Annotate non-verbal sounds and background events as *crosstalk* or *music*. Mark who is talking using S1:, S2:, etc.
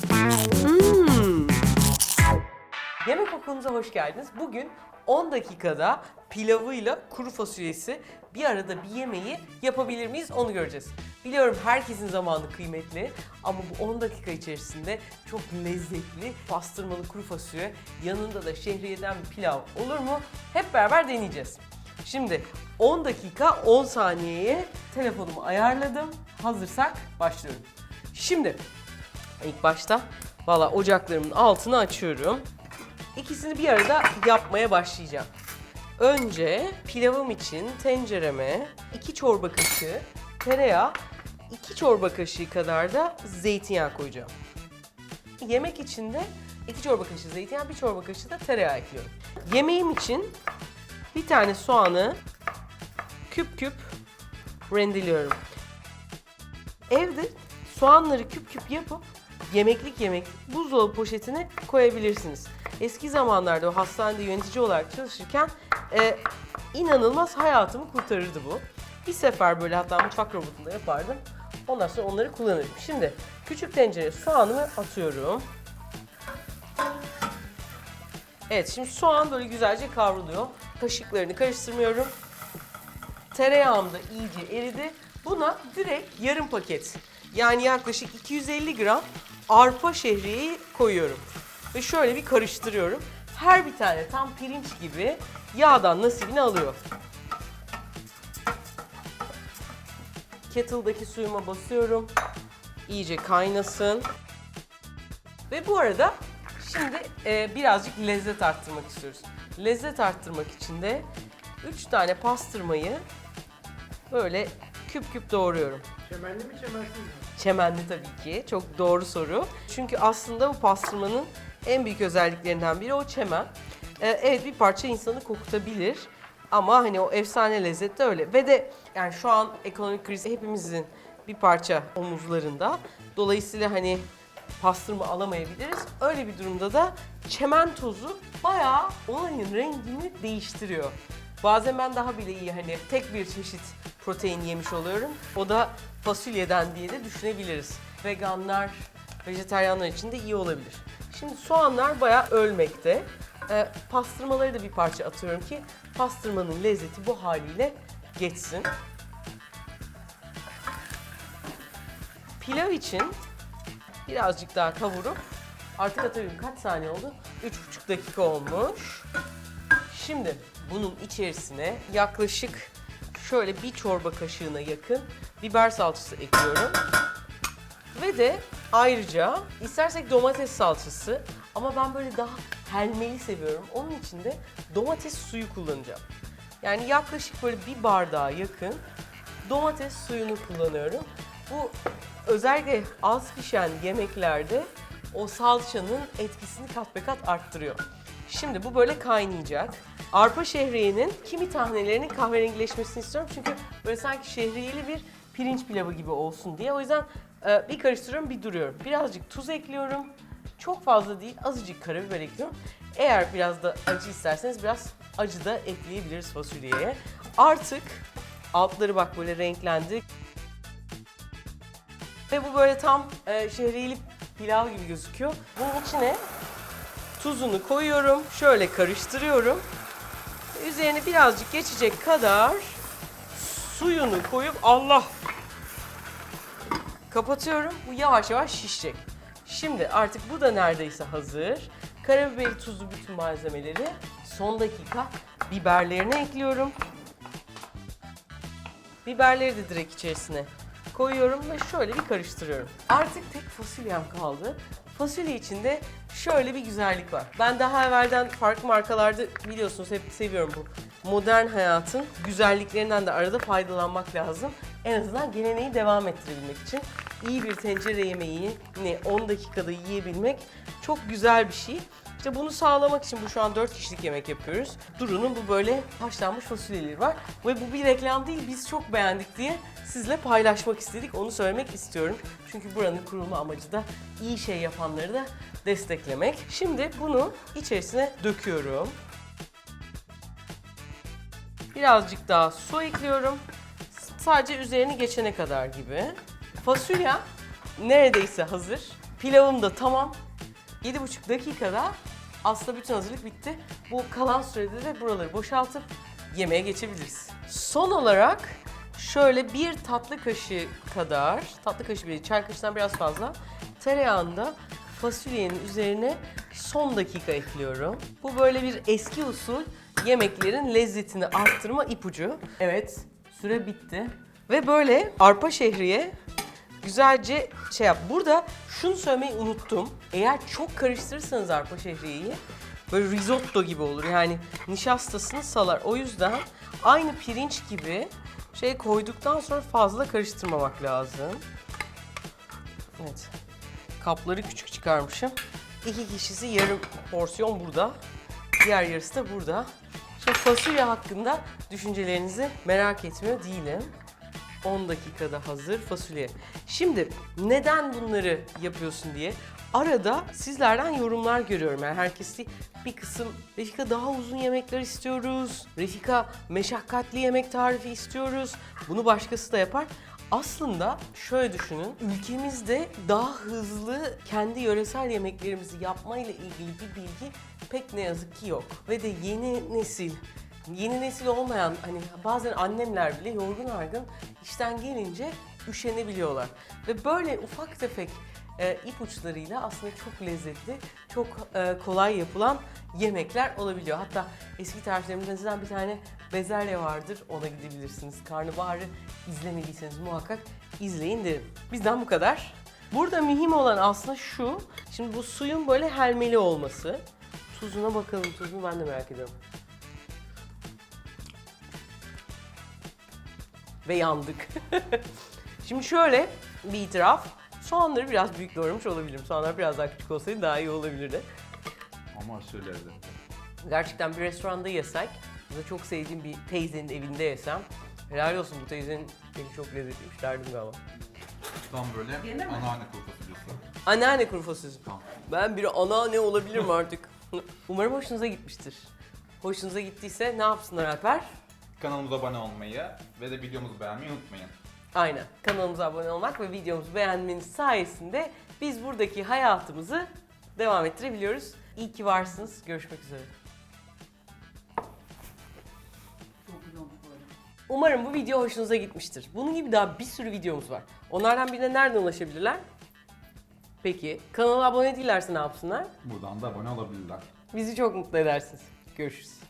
S1: Hmm. Yemek okulumuza hoş geldiniz. Bugün 10 dakikada pilavıyla kuru fasulyesi bir arada bir yemeği yapabilir miyiz onu göreceğiz. Biliyorum herkesin zamanı kıymetli ama bu 10 dakika içerisinde çok lezzetli pastırmalı kuru fasulye yanında da şehriyeden bir pilav olur mu? Hep beraber deneyeceğiz. Şimdi 10 dakika 10 saniyeye telefonumu ayarladım. Hazırsak başlıyorum. Şimdi İlk başta valla ocaklarımın altını açıyorum. İkisini bir arada yapmaya başlayacağım. Önce pilavım için tencereme 2 çorba kaşığı tereyağı, 2 çorba kaşığı kadar da zeytinyağı koyacağım. Yemek için de 2 çorba kaşığı zeytinyağı, 1 çorba kaşığı da tereyağı ekliyorum. Yemeğim için bir tane soğanı küp küp rendeliyorum. Evde soğanları küp küp yapıp yemeklik yemek buzdolabı poşetine koyabilirsiniz. Eski zamanlarda o hastanede yönetici olarak çalışırken e, inanılmaz hayatımı kurtarırdı bu. Bir sefer böyle hatta mutfak robotunda yapardım. Ondan sonra onları kullanırdım. Şimdi küçük tencereye soğanımı atıyorum. Evet şimdi soğan böyle güzelce kavruluyor. Kaşıklarını karıştırmıyorum. Tereyağım da iyice eridi. Buna direkt yarım paket yani yaklaşık 250 gram arpa şehriyeyi koyuyorum. Ve şöyle bir karıştırıyorum. Her bir tane tam pirinç gibi yağdan nasibini alıyor. Kettle'daki suyuma basıyorum. İyice kaynasın. Ve bu arada şimdi e, birazcık lezzet arttırmak istiyoruz. Lezzet arttırmak için de 3 tane pastırmayı böyle küp küp doğruyorum.
S2: Çemenli mi çemensiz mi?
S1: Çemenli tabii ki. Çok doğru soru. Çünkü aslında bu pastırmanın en büyük özelliklerinden biri o çemen. Ee, evet bir parça insanı kokutabilir. Ama hani o efsane lezzet de öyle. Ve de yani şu an ekonomik kriz hepimizin bir parça omuzlarında. Dolayısıyla hani pastırma alamayabiliriz. Öyle bir durumda da çemen tozu bayağı olayın rengini değiştiriyor. Bazen ben daha bile iyi hani tek bir çeşit protein yemiş oluyorum. O da fasulyeden diye de düşünebiliriz. Veganlar, vejetaryenler için de iyi olabilir. Şimdi soğanlar bayağı ölmekte. Ee, pastırmaları da bir parça atıyorum ki pastırmanın lezzeti bu haliyle geçsin. Pilav için birazcık daha kavurup artık atıyorum kaç saniye oldu? 3,5 dakika olmuş. Şimdi bunun içerisine yaklaşık şöyle bir çorba kaşığına yakın biber salçası ekliyorum. Ve de ayrıca istersek domates salçası ama ben böyle daha helmeli seviyorum. Onun için de domates suyu kullanacağım. Yani yaklaşık böyle bir bardağa yakın domates suyunu kullanıyorum. Bu özellikle az pişen yemeklerde o salçanın etkisini kat be kat arttırıyor. Şimdi bu böyle kaynayacak. Arpa şehriyenin kimi tanelerinin kahverengileşmesini istiyorum. Çünkü böyle sanki şehriyeli bir pirinç pilavı gibi olsun diye. O yüzden e, bir karıştırıyorum bir duruyorum. Birazcık tuz ekliyorum. Çok fazla değil azıcık karabiber ekliyorum. Eğer biraz da acı isterseniz biraz acı da ekleyebiliriz fasulyeye. Artık altları bak böyle renklendi. Ve bu böyle tam e, şehriyeli pilav gibi gözüküyor. Bunun içine tuzunu koyuyorum. Şöyle karıştırıyorum. Üzerine birazcık geçecek kadar suyunu koyup Allah kapatıyorum. Bu yavaş yavaş şişecek. Şimdi artık bu da neredeyse hazır. Karabiberi, tuzlu bütün malzemeleri son dakika biberlerine ekliyorum. Biberleri de direkt içerisine koyuyorum ve şöyle bir karıştırıyorum. Artık tek fasulyem kaldı. Fasulye içinde şöyle bir güzellik var. Ben daha evvelden farklı markalarda biliyorsunuz hep seviyorum bu modern hayatın güzelliklerinden de arada faydalanmak lazım. En azından geleneği devam ettirebilmek için iyi bir tencere yemeğini 10 dakikada yiyebilmek çok güzel bir şey. İşte bunu sağlamak için bu şu an 4 kişilik yemek yapıyoruz. Duru'nun bu böyle haşlanmış fasulyeleri var. Ve bu bir reklam değil, biz çok beğendik diye sizle paylaşmak istedik. Onu söylemek istiyorum. Çünkü buranın kurulma amacı da iyi şey yapanları da desteklemek. Şimdi bunu içerisine döküyorum. Birazcık daha su ekliyorum. Sadece üzerini geçene kadar gibi. Fasulye neredeyse hazır. Pilavım da tamam. 7,5 dakikada aslında bütün hazırlık bitti. Bu kalan sürede de buraları boşaltıp yemeğe geçebiliriz. Son olarak şöyle bir tatlı kaşığı kadar, tatlı kaşığı bir çay kaşığından biraz fazla tereyağında fasulyenin üzerine son dakika ekliyorum. Bu böyle bir eski usul yemeklerin lezzetini arttırma ipucu. Evet, süre bitti. Ve böyle arpa şehriye güzelce şey yap. Burada şunu söylemeyi unuttum. Eğer çok karıştırırsanız arpa şehriyeyi böyle risotto gibi olur. Yani nişastasını salar. O yüzden aynı pirinç gibi şey koyduktan sonra fazla karıştırmamak lazım. Evet. Kapları küçük çıkarmışım. İki kişisi yarım porsiyon burada. Diğer yarısı da burada. Şimdi fasulye hakkında düşüncelerinizi merak etmiyor değilim. 10 dakikada hazır fasulye. Şimdi neden bunları yapıyorsun diye arada sizlerden yorumlar görüyorum. Yani herkes değil, bir kısım Refika daha uzun yemekler istiyoruz. Refika meşakkatli yemek tarifi istiyoruz. Bunu başkası da yapar. Aslında şöyle düşünün, ülkemizde daha hızlı kendi yöresel yemeklerimizi yapma ile ilgili bir bilgi pek ne yazık ki yok. Ve de yeni nesil Yeni nesil olmayan hani bazen annemler bile yorgun argın işten gelince üşenebiliyorlar. Ve böyle ufak tefek e, ipuçlarıyla aslında çok lezzetli, çok e, kolay yapılan yemekler olabiliyor. Hatta eski tariflerimizden bir tane bezelye vardır, ona gidebilirsiniz. Karnabaharı izlemediyseniz muhakkak izleyin derim. Bizden bu kadar. Burada mühim olan aslında şu, şimdi bu suyun böyle helmeli olması. Tuzuna bakalım, tuzunu ben de merak ediyorum. Ve yandık. *laughs* Şimdi şöyle bir itiraf. Soğanları biraz büyük doğramış olabilirim. Soğanlar biraz daha küçük olsaydı daha iyi olabilirdi.
S2: Ama söylerdi.
S1: Gerçekten bir restoranda yesek, ya da çok sevdiğim bir teyzenin evinde yesem, helal olsun bu teyzenin eli çok lezzetliymiş derdim galiba.
S2: Tam böyle anneanne kuru fasulyesi.
S1: Anneanne kuru fasulyesi.
S2: Tamam.
S1: Ben bir anneanne olabilirim artık. *laughs* Umarım hoşunuza gitmiştir. Hoşunuza gittiyse ne yapsınlar Alper?
S2: Kanalımıza abone olmayı ve de videomuzu beğenmeyi unutmayın.
S1: Aynen. Kanalımıza abone olmak ve videomuzu beğenmeniz sayesinde biz buradaki hayatımızı devam ettirebiliyoruz. İyi ki varsınız. Görüşmek üzere. Umarım bu video hoşunuza gitmiştir. Bunun gibi daha bir sürü videomuz var. Onlardan birine nereden ulaşabilirler? Peki, kanala abone değillerse ne yapsınlar?
S2: Buradan da abone olabilirler.
S1: Bizi çok mutlu edersiniz. Görüşürüz.